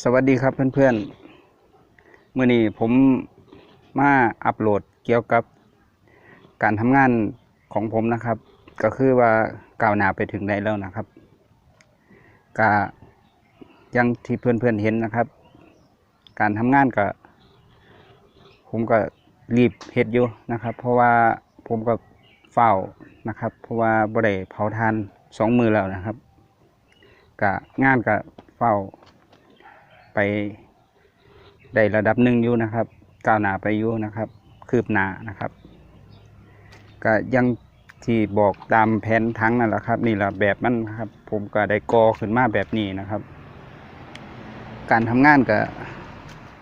สวัสดีครับเพื่อนๆเมื่อนี้ผมมาอัปโหลดเกี่ยวกับการทำงานของผมนะครับ ก็คือว่าก้าวหน้าไปถึงไหนแล้วนะครับก็ยังที่เพื่อนๆเห็นนะครับ การทำงานก็ ผมก็รีบเฮ็ดอยู่นะครับ เพราะว่าผมก็เฝ้านะครับ เพราะว่าบ่ได้เผาทานสองมือแล้วนะครับก็งานก็ เฝ้า ไปได้ระดับหนึ่งอยู่นะครับ ก้าวหน้าไปอยู่นะครับ คืบหน้านะครับ ก็ยังที่บอกตามแผนทั้งนั่นแหละครับ นี่แหละแบบมันครับ ผมก็ได้กอขึ้นมาแบบนี้นะครับ การทำงานก็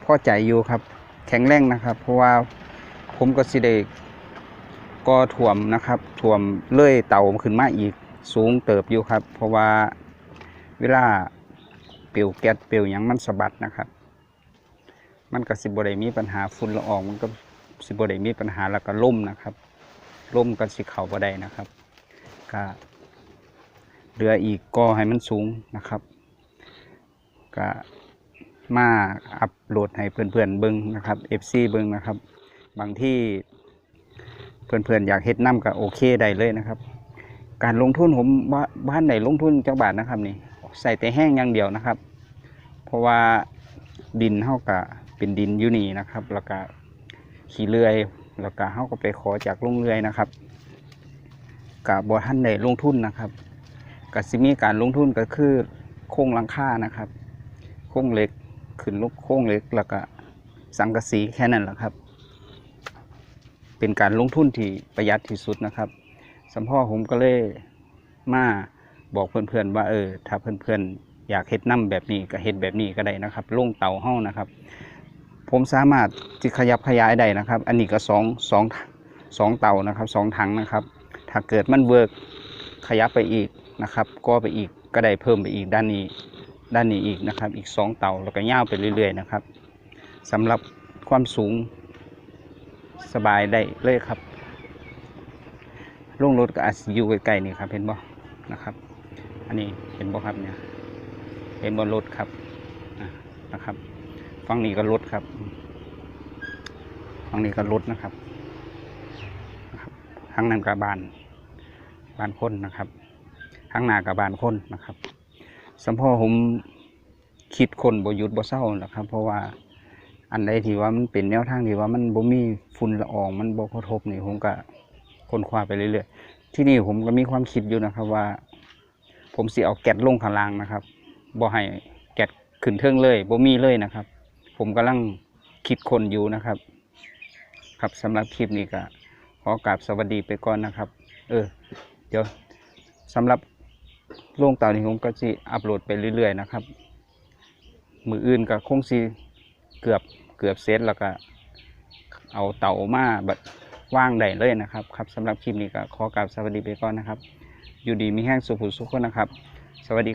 พอใจอยู่ครับ แข็งแรงนะครับ เพราะว่าผมก็สิได้กอถ่วมนะครับถ่วมเลื่อยเต่าขึ้นมาอีกสูงเติบอยู่ครับ เพราะว่าเวลา ปลวแก๊สเปลวหยังมันสะบัดนะครับ มันก็สิบได้มีปัญหาฝุ่นละอองมันก็สิบได้มีปัญหาแล้วก็ล่มนะครับล่มก็สิเข่าบ่ได้นะครับก็เรืออีกก็ให้มันสูงนะครับก็มาอัปโหลดให้เพื่อนๆเบิ้งนะครับ FC เบิ้งนะครับ บางที่เพื่อนๆอยากเฮ็ดน้ำก็โอเคได้เลยนะครับ การลงทุนผมว่าบ้านไหนลงทุนจักบาทนะครับนี่ ใส่แต่แห้งอย่างเดียวนะครับ เพราะว่าดินเท่ากับเป็นดินยูนีนะครับ แล้วก็ขี้เลื่อย แล้วก็เท่าก็ไปขอจากลุงเลื่อยนะครับกับบท่านได้ลงทุนนะครับกับซิมีการลงทุนก็คือโครงลังคานะครับ โครงเล็กขึ้นลูกโครงเล็กแล้วก็สังกะสีแค่นั้นแหละครับ เป็นการลงทุนที่ประหยัดที่สุดนะครับสำพ่อผมก็เลยมา บอกเพื่อนๆว่าเออ ถ้าเพื่อนๆอยากเฮ็ดน้ำแบบนี้ก็เฮ็ดแบบนี้ก็ได้นะครับลงเตาห้องนะครับ ผมสามารถที่ขยับขยายได้นะครับ อันนี้ก็สองสองสองเตานะครับสองถังนะครับ ถ้าเกิดมันเวิร์กขยับไปอีกนะครับ ก็ไปอีกก็ได้เพิ่มไปอีกด้านนี้ด้านนี้อีกนะครับ อีกสองเตาแล้วก็ย่าวไปเรื่อยๆนะครับสำหรับความสูงสบายได้เลยครับลงรถก็อาจสิอยู่ใกล้ๆนี่ครับเห็นบ่นะครับ อันนี้เห็นบ่ครับเนี่ย เห็นบนรถครับนะครับฝั่งนี้ก็รถครับฝั่งนี้ก็รถนะครับนะครับข้างนั้นกับบานบานคนนะครับข้างหน้ากับบานคนนะครับสำพ่อผมคิดคนบ่หยุดบ่เศร้านะครับ เพราะว่าอันใดที่ว่ามันเป็นแนวทางที่ว่ามันบ่มีฝุ่นละอองมันบ่กระทบนี่ผมก็ค้นคว้าไปเรื่อยๆที่นี่ผมก็มีความคิดอยู่นะครับว่า ผมสิเอาแกะลงข้างล่างนะครับบ่ให้แกะขึ้นเทิงเลยบ่มีเลยนะครับ ผมกำลังคิดคนอยู่นะครับ ครับสำหรับคลิปนี้ก็ขอกราบสวัสดีไปก่อนนะครับ เออ เดี๋ยวสำหรับลงเต่านี้ผมก็สิอัปโหลดไปเรื่อยๆนะครับ มืออื่นก็คงสิเกือบเกือบเซตแล้วก็เอาเต่ามาแบบว่างได้เลยนะครับ ครับสำหรับคลิปนี้ก็ขอกราบสวัสดีไปก่อนนะครับ อยู่ดีมีแห้งสุขุสุขคนนะครับ สวัสดี